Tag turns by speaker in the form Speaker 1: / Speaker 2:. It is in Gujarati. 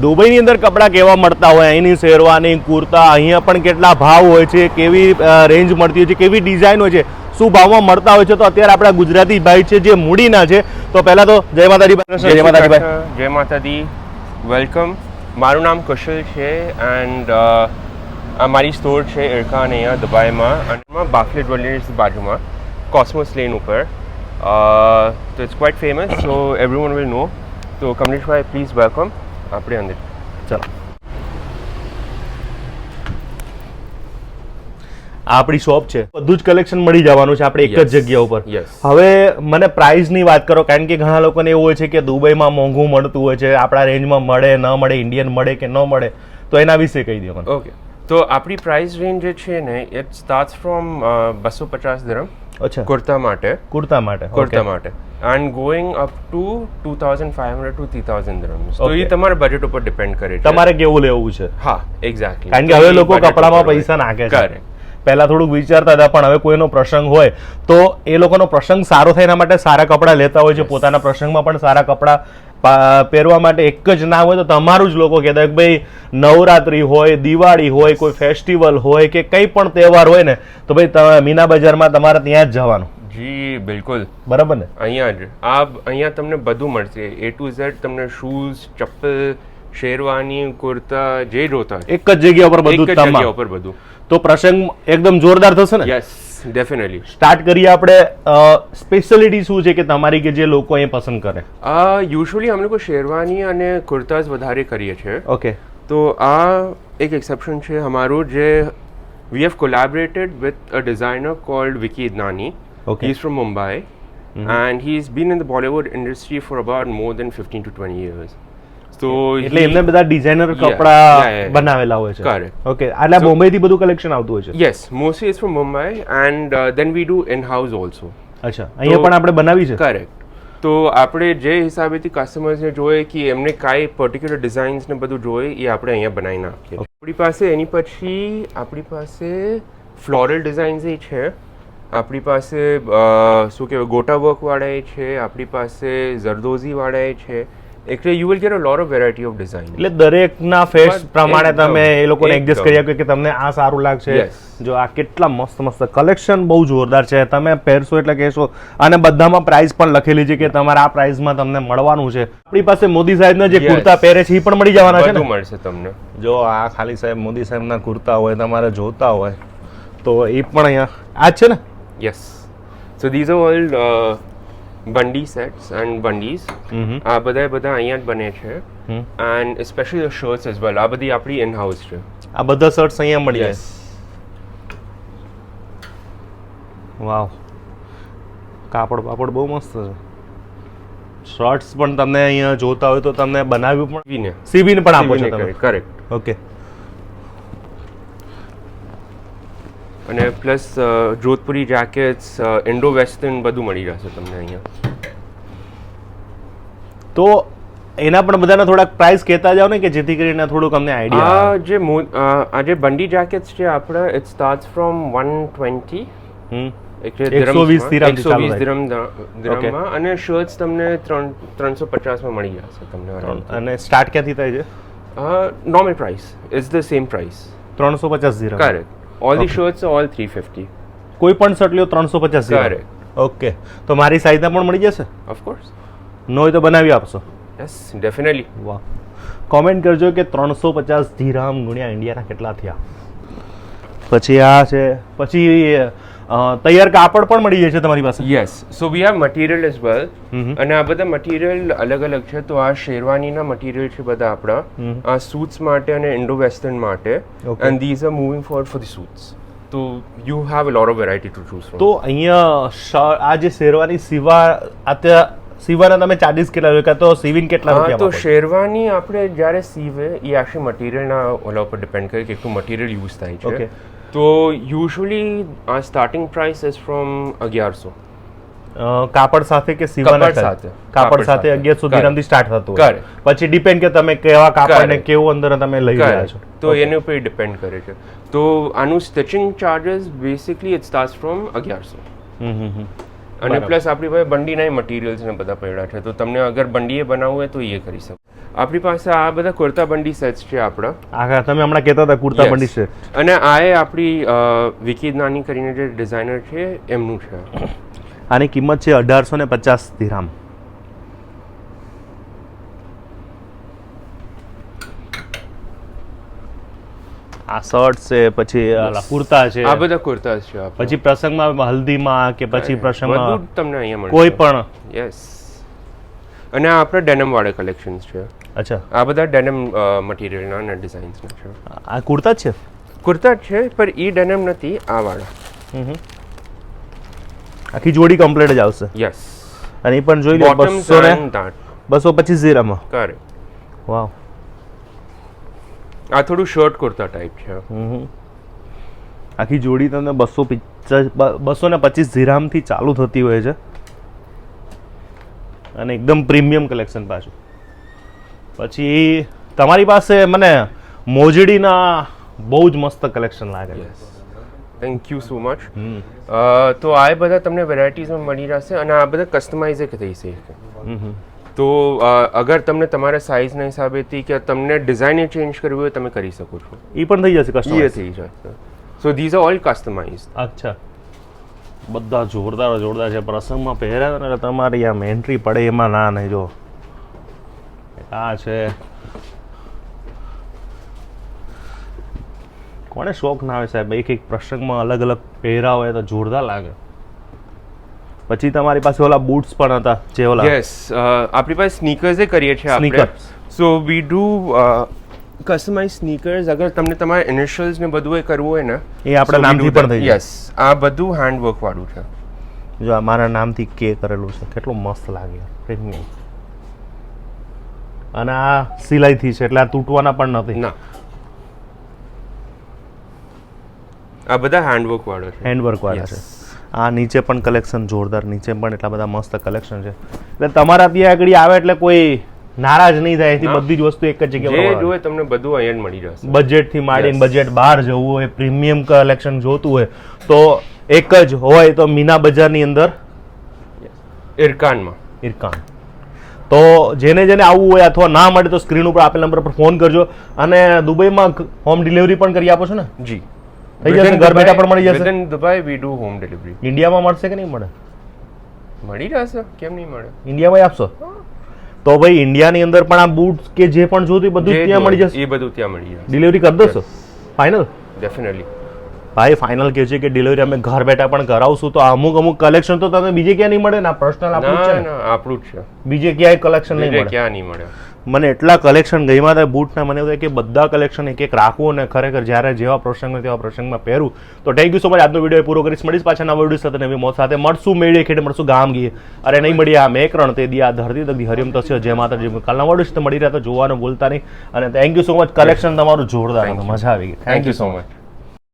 Speaker 1: દુબઈની અંદર કપડાં કેવા મળતા હોય? અહીંની શેરવાની કુર્તા અહીંયા પણ કેટલા ભાવ હોય છે? કેવી રેન્જ મળતી હોય છે? કેવી ડિઝાઇન હોય છે? શું ભાવમાં મળતા હોય છે? તો અત્યારે આપણા ગુજરાતી ભાઈ છે જે મૂડીના છે. તો પહેલા તો જય માતાજી જય માતાજી ભાઈ.
Speaker 2: જય માતાજી. વેલકમ મારું નામ કુશલ છે એન્ડ આ મારી સ્ટોર છે ઇરકાન અહીંયા દુબઈમાં અને બાફલે જ્વેલરીઝ બાજુમાં કોસ્મોસ લેન ઉપર. તો it's quite famous so everyone will know તો કમલેશભાઈ પ્લીઝ વેલકમ આપણે અંદર.
Speaker 1: ચાલો. આપણી શોપ છે. બધું જ કલેક્શન મળી જવાનું છે આપણે એક જ જગ્યા ઉપર. હવે મને પ્રાઇસની વાત કરો કારણ કે ઘણા લોકોને એવું હોય છે કે દુબઈમાં મોંઘું મળતું હોય છે આપણા રેન્જમાં મળે ન મળે ઇન્ડિયન મળે કે ન મળે તો એના વિશે કહી દો મને.
Speaker 2: ઓકે તો આપણી પ્રાઇસ રેન્જ જે છે ને ઇટ સ્ટાર્ટ ફ્રોમ બસો પચાસ ધરમ
Speaker 1: અચ્છા.
Speaker 2: કુર્તા માટે.
Speaker 1: કુર્તા માટે
Speaker 2: કુર્તા માટે. And going up to two thousand five hundred to three thousand rooms તો એ તમારા બજેટ ઉપર ડિપેન્ડ કરે છે.
Speaker 1: તમારે કેવું લેવું છે?
Speaker 2: હા એક્ઝેક્ટલી
Speaker 1: કારણ કે હવે લોકો કપડામાં પૈસા નાખે છે. પહેલા થોડુંક વિચારતા હતા પણ હવે કોઈનો પ્રસંગ હોય તો એ લોકોનો પ્રસંગ સારો થાય એના માટે સારા કપડાં લેતા હોય છે. પોતાના પ્રસંગમાં પણ સારા કપડાં પહેરવા માટે એક જ ના હોય તો તમારું જ લોકો કહેતા કે ભાઈ નવરાત્રી હોય દિવાળી હોય કોઈ ફેસ્ટિવલ હોય કે કંઈ પણ તહેવાર હોય ને તો ભાઈ તમે મીના બજારમાં તમારે ત્યાં જ જવાનું.
Speaker 2: જી બિલકુલ.
Speaker 1: બરાબર ને?
Speaker 2: અહીંયા જ. આ અહીંયા તમને બધું મળશે. એ ટુ ઝેડ તમને શૂઝ ચપ્પલ શેરવાની કુર્તા જે જોતા
Speaker 1: એક જ જગ્યા પર બધું
Speaker 2: એક જગ્યા પર બધું.
Speaker 1: તો પ્રસંગ એકદમ જોરદાર થશે ને?
Speaker 2: યસ ડેફિનેટલી
Speaker 1: સ્ટાર્ટ કરીએ આપણે સ્પેશિયાલિટી શું છે કે તમારી કે જે લોકો એ પસંદ કરે?
Speaker 2: આ યુઝ્યુઅલી અમે લોકો શેરવાની અને કુર્તાઝ વધારે કરીએ છીએ.
Speaker 1: ઓકે
Speaker 2: તો આ એક એક્સેપ્શન છે. અમારું જે we have collaborated with a designer called Vicky Idnani
Speaker 1: Okay.
Speaker 2: He's from Mumbai and he's been in the Bollywood industry for about more than 15 to 20 years. So
Speaker 1: એટલે એમને બધા ડિઝાઇનર કપડા. બનાવેલા હોય છે
Speaker 2: Correct.
Speaker 1: ઓકે એટલે બોમ્બે થી બધું કલેક્શન આવતું હોય છે
Speaker 2: Yes, mostly it's from Mumbai and uh, then we do in-house also.
Speaker 1: અચ્છા અહીંયા પણ આપણે બનાવી છે
Speaker 2: Correct. તો આપણે જે હિસાબેથી કસ્ટમર્સને જોઈએ કે એમને કાંઈ પર્ટિક્યુલર ડિઝાઇન્સ ને બધું જોઈએ એ આપણે અહીંયા બનાવીને આપીએ આપણી પાસે એની પછી આપણી પાસે ફ્લોરલ ડિઝાઇન્સ એ છે આપણી પાસે શું કહેવાય ગોટા વર્કવાળાએ છે આપણી પાસે ઝરદોઝીવાળાએ છે. એટલે you will get a lot of variety of design
Speaker 1: એટલે દરેકના ફેસ પ્રમાણે તમે એ લોકોને એડજસ્ટ કરી આપો કે તમને આ સારું લાગશે. જો આ કેટલા મસ્ત મસ્ત કલેક્શન બહુ જોરદાર છે. તમે પહેરશો એટલે કહેશો અને બધામાં પ્રાઇસ પણ લખેલી છે કે તમારા આ પ્રાઇસમાં તમને મળવાનું છે. આપણી પાસે મોદી સાહેબના જે કુર્તા પહેરે છે એ પણ મળી જવાના છે
Speaker 2: મળશે તમને.
Speaker 1: જો આ ખાલી સાહેબ મોદી સાહેબના કુર્તા હોય તમારે જોતા હોય તો એ પણ અહીંયા આ છે ને?
Speaker 2: Yes so these are all bundi sets and bundis
Speaker 1: hmm
Speaker 2: આ બધા બધા અહીંયા જ બને છે. And specially shirts as well આ બધી આપણી ઇન હાઉસ છે
Speaker 1: આ બધા શર્ટ્સ અહીંયા મળી જાય વાવ કાપડ બાપડ બહુ મસ્ત છે શર્ટ્સ પણ તમને અહીંયા જોતા હોય તો તમને બનાવ્યું પણ
Speaker 2: વીને
Speaker 1: સીવીને પણ આપો છો તમે
Speaker 2: કરેક્ટ
Speaker 1: ઓકે
Speaker 2: અને plus Jodhpuri jackets Indo western બધું મળી જશે તમને અહીંયા.
Speaker 1: તો એના પણ બધાના થોડાક પ્રાઇસ કહેતા જાઓ ને કે જેથી કરીને થોડુંક અમને આઈડિયા
Speaker 2: આ જે આ જે બંડી જેકેટ્સ છે આપણે it start from one twenty
Speaker 1: hmm.
Speaker 2: એટલે
Speaker 1: 120 દિરહમથી
Speaker 2: એકસો વીસ
Speaker 1: થાય.
Speaker 2: દિરહમ અને શર્ટ્સ તમને ત્રણ ત્રણસો પચાસમાં મળી જશે તમને
Speaker 1: અને સ્ટાર્ટ ક્યાંથી થાય છે?
Speaker 2: Normal price is the same price
Speaker 1: ત્રણસો પચાસ zero
Speaker 2: correct all the shirts all three fifty
Speaker 1: કોઈ પણ શર્ટ લ્યો ત્રણસો પચાસ
Speaker 2: Correct.
Speaker 1: ઓકે તો મારી સાઈઝના પણ મળી જશે?
Speaker 2: ઓફકોર્સ
Speaker 1: ન હોય તો બનાવી આપશો.
Speaker 2: યસ ડેફિનેટલી
Speaker 1: વાહ. કોમેન્ટ કરજો કે ત્રણસો પચાસ ધીરામ ગુણ્યા ઇન્ડિયાના કેટલા થયા. પછી આ છે પછી તૈયાર કાપડ પણ મળી જાય છે તમારી પાસે?
Speaker 2: Yes so we have material as well અને આ બધા મટીરિયલ અલગ અલગ છે. તો આ શેરવાનીના મટીરિયલ છે બધા આપણા. આ સૂટ્સ માટે અને ઇન્ડો વેસ્ટર્ન માટે. And these are moving for for the suits તો you have a lot of variety to choose
Speaker 1: તો અહીંયા આ જે શેરવાની સીવા અત્યારે સીવાના તમે ચાર્જીસ કેટલા રૂપિયા તો સીવિંગ કેટલા
Speaker 2: રૂપિયા તો શેરવાની આપણે જ્યારે સીવે એ આખી મટીરિયલના ઓલા ઉપર ડિપેન્ડ કરે કે કેટલું મટીરિયલ યુઝ થાય છે. તો યુઝ્યુઅલી આ સ્ટાર્ટિંગ પ્રાઇસ ઇઝ ફ્રોમ અગિયારસો
Speaker 1: કાપડ સાથે કે સીવાના
Speaker 2: સાથે.
Speaker 1: કાપડ સાથે
Speaker 2: સાથે.
Speaker 1: અગિયારસો સ્ટાર્ટ થતું હોય. પછી ડિપેન્ડ કે તમે કેવા કાપડ ને કેવું અંદર તમે લઈ રહ્યા છો.
Speaker 2: તો એની ઉપર ડિપેન્ડ કરે છે. તો આનું stitching charges basically it starts from અગિયારસો.
Speaker 1: હમ હમ હમ.
Speaker 2: અને પ્લસ આપણી પાસે બંડીના મટીરિયલ્સ ને બધા પડ્યા છે. તો તમને અગર બંડીએ બનાવવું હોય તો એ કરી શકો. આપણી પાસે આ બધા કુર્તા બંડી સેટ્સ છે આપણા.
Speaker 1: આખા તમે હમણાં કહેતા હતા કુર્તા. બંડી છે.
Speaker 2: અને આ એ આપણી વિકી નાની કરીને જે ડિઝાઇનર છે એમનું છે.
Speaker 1: આની કિંમત છે અઢારસો ને પચાસ ધીરામ આ શર્ટ છે પછી કુર્તા છે.
Speaker 2: આ બધા કુર્તા છે
Speaker 1: પછી પ્રસંગમાં હલ્દીમાં કે પછી પ્રસંગમાં
Speaker 2: તમને અહીંયા
Speaker 1: કોઈ પણ.
Speaker 2: યસ અને આ આપણા ડેનમ વાળા કલેક્શન્સ છે.
Speaker 1: અચ્છા.
Speaker 2: આ બધા ડેનમ મટીરિયલના અને ડિઝાઇન્સના છે.
Speaker 1: આ કુર્તા જ છે?
Speaker 2: કુર્તા જ છે પણ એ ડેનમ નથી આ વાળા.
Speaker 1: આખી જોડી કમ્પ્લીટ જ આવશે.
Speaker 2: યસ
Speaker 1: અને એ પણ જોઈ લો બસો ને બસો પચીસ ઝીરામાં.
Speaker 2: કરે
Speaker 1: વાવ
Speaker 2: આ થોડું શર્ટ કુર્તા ટાઈપ છે.
Speaker 1: આખી જોડી તમને બસો પિચ્ચાસ બસો ને પચીસ ઝીરામથી ચાલુ થતી હોય છે. અને એકદમ પ્રીમિયમ કલેક્શન પાછું. પછી તમારી પાસે મને મોજડીના બહુ જ મસ્ત કલેક્શન લાગે છે.
Speaker 2: Thank you so much. તો આ બધા તમને વેરાયટીઝમાં મળી રહેશે અને આ બધા કસ્ટમાઇઝ થઈ શકે. તો અગર તમને તમારા સાઇઝના હિસાબેથી કે તમને ડિઝાઇન ચેન્જ કરવી હોય તમે કરી શકો છો.
Speaker 1: એ પણ થઈ જશે કસ્ટમાઇઝ
Speaker 2: થઈ જશે. So these are all customize
Speaker 1: અચ્છા. બધા જોરદાર જોરદાર છે. પ્રસંગમાં પહેર્યા ને તમારી આમ એન્ટ્રી પડે એમાં ના નહીં જો. આ છે. કોને શોખ ના આવે સાહેબ? એક એક પ્રસંગમાં અલગ અલગ પહેરા હોય તો જોરદાર લાગે. પછી તમારી પાસે ઓલા બૂટ્સ પણ હતા જે ઓલા
Speaker 2: યસ આપણી પાસે સ્નીકર્સ એ કરીએ છીએ આપણે. So we do customize sneakers અગર તમને તમારા ઇનિશિયલ્સ ને બધું એ કરવું હોય ને
Speaker 1: એ આપણા નામથી પણ થઈ
Speaker 2: યસ આ બધું હેન્ડવર્ક વાળું છે.
Speaker 1: જો આ મારા નામથી કે કરેલું છે કેટલું મસ્ત લાગે પ્રીમિયમ અને આ સિલાઈથી છે એટલે આ તૂટવાના પણ નથી.
Speaker 2: ના. આ બધા હેન્ડવર્ક વાળો છે.
Speaker 1: હેન્ડવર્ક વાળા છે. આ નીચે પણ કલેક્શન જોરદાર નીચે પણ એટલા બધા મસ્ત કલેક્શન છે. એટલે તમારા ત્યાં આગળ આવે એટલે કોઈ નારાજ નહીં થાય એથી બધી જ વસ્તુ એક જ
Speaker 2: જે
Speaker 1: જગ્યાએ
Speaker 2: જોઈએ તમને બધું અહીંયા મળી જશે.
Speaker 1: બજેટથી માંડીને બજેટ બહાર જવું હોય પ્રીમિયમ કલેક્શન જોતું હોય તો એક જ હોય તો મીના બજારની અંદર
Speaker 2: ઇરકાનમાં
Speaker 1: ઇરકાન તો જેને જેને આવવું હોય અથવા ના મળે તો સ્ક્રીન ઉપર આપેલ નંબર પર ફોન કરજો અને દુબઈમાં હોમ ડિલિવરી પણ કરી આપો છો ને?
Speaker 2: જી.
Speaker 1: થઈ જશે? ઘર બેઠા પણ મળી જશે?
Speaker 2: Dubai we do home delivery
Speaker 1: ઇન્ડિયામાં મળશે કે નહીં મળે?
Speaker 2: મળી જશે. કેમ નહીં મળે?
Speaker 1: ઇન્ડિયામાં આપશો? તો ભાઈ ઇન્ડિયાની અંદર પણ આ બૂટ કે જે પણ જોતું બધું ત્યાં મળી જશે?
Speaker 2: એ બધું ત્યાં મળી જશે.
Speaker 1: ડિલિવરી કરી દેશો? ફાઇનલ
Speaker 2: ડેફિનેટલી
Speaker 1: ભાઈ ફાઇનલ કહે છે કે ડિલિવરી અમે ઘર બેઠા પણ કરાવશું તો અમુક અમુક કલેક્શન તો તમને બીજે ક્યાં નહીં મળે? ને પર્સનલ આપણું છે
Speaker 2: ને. આપણું જ છે.
Speaker 1: બીજે ક્યાંય કલેક્શન નહીં મળે.
Speaker 2: ક્યાં નહીં મળે.
Speaker 1: મને એટલા કલેક્શન ગઈમાં હતા બૂટના મને એવું થાય કે બધા કલેક્શન એક એક રાખવું અને ખરેખર જ્યારે જેવા પ્રસંગ હોય તેવા પ્રસંગમાં પહેરું તો થેન્ક યુ સો મચ આજનો વીડિયો પૂરો કરીશ. મળીશ પાછા નવા વીડિયો સાથે નવી મોત સાથે. મળશું મેળીએ ખેડે મળશું ગામ ગીએ. અરે નહીં મળીએ આ મેકરણ તે દી આ ધરતી તક હરિયમ થશે જય માતાજી. કાલના વીડિયો મળી રહ્યા તો જોવાનું ભૂલતા નહીં. અને thank you so much collection તમારું જોરદાર મજા આવી ગઈ.
Speaker 2: Thank you so much